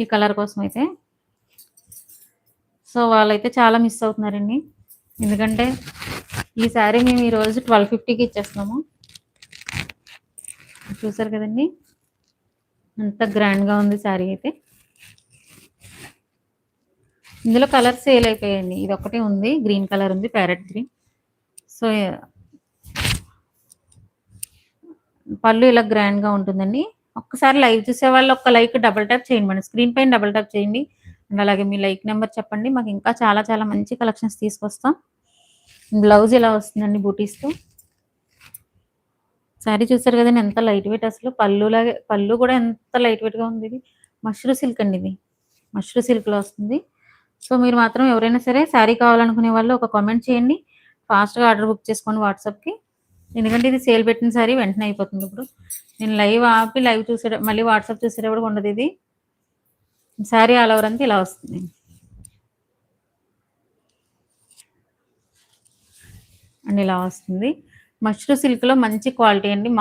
ఈ కలర్ కోసం అయితే సో వాళ్ళైతే చాలా మిస్ అవుతున్నారండి. ఎందుకంటే ఈ శారీ మేము ఈరోజు ట్వెల్వ్ ఫిఫ్టీకి ఇచ్చేస్తున్నాము. చూసారు కదండి? అంత గ్రాండ్గా ఉంది శారీ అయితే. ఇందులో కలర్ సేల్ అయిపోయాయండి. ఇది ఒకటే ఉంది. గ్రీన్ కలర్ ఉంది ప్యారెట్ గ్రీన్. సో పళ్ళు ఇలా గ్రాండ్గా ఉంటుందండి. ఒక్కసారి లైవ్ చూసే వాళ్ళు ఒక లైక్ డబుల్ ట్యాప్ చేయండి మేడం స్క్రీన్ పైన డబుల్ ట్యాప్ చేయండి. అండ్ అలాగే మీ లైక్ నెంబర్ చెప్పండి. మాకు ఇంకా చాలా చాలా మంచి కలెక్షన్స్ తీసుకొస్తాం. బ్లౌజ్ ఇలా వస్తుందండి బూటీస్తో? శారీ చూసారు కదండి ఎంత లైట్ వెయిట్ అసలు. పళ్ళులాగే పళ్ళు కూడా ఎంత లైట్ వెయిట్గా ఉంది ఇది. మష్రూ సిల్క్ అండి ఇది. మష్రూ సిల్క్లో వస్తుంది. సో మీరు మాత్రం ఎవరైనా సరే శారీ కావాలనుకునే వాళ్ళు ఒక కామెంట్ చేయండి. ఫాస్ట్గా ఆర్డర్ బుక్ చేసుకోండి వాట్సాప్కి. ఎందుకంటే ఇది సేల్ పెట్టిన సారీ వెంటనే అయిపోతుంది ఇప్పుడు. నేను లైవ్ ఆపి లైవ్ చూసే మళ్ళీ వాట్సాప్ చూసేటప్పుడు ఉండదు ఇది. శారీ ఆల్ ఓవర్ అంతా ఇలా వస్తుంది. అండ్ ఇలా వస్తుంది. మష్రూ సిల్క్లో మంచి క్వాలిటీ అండి.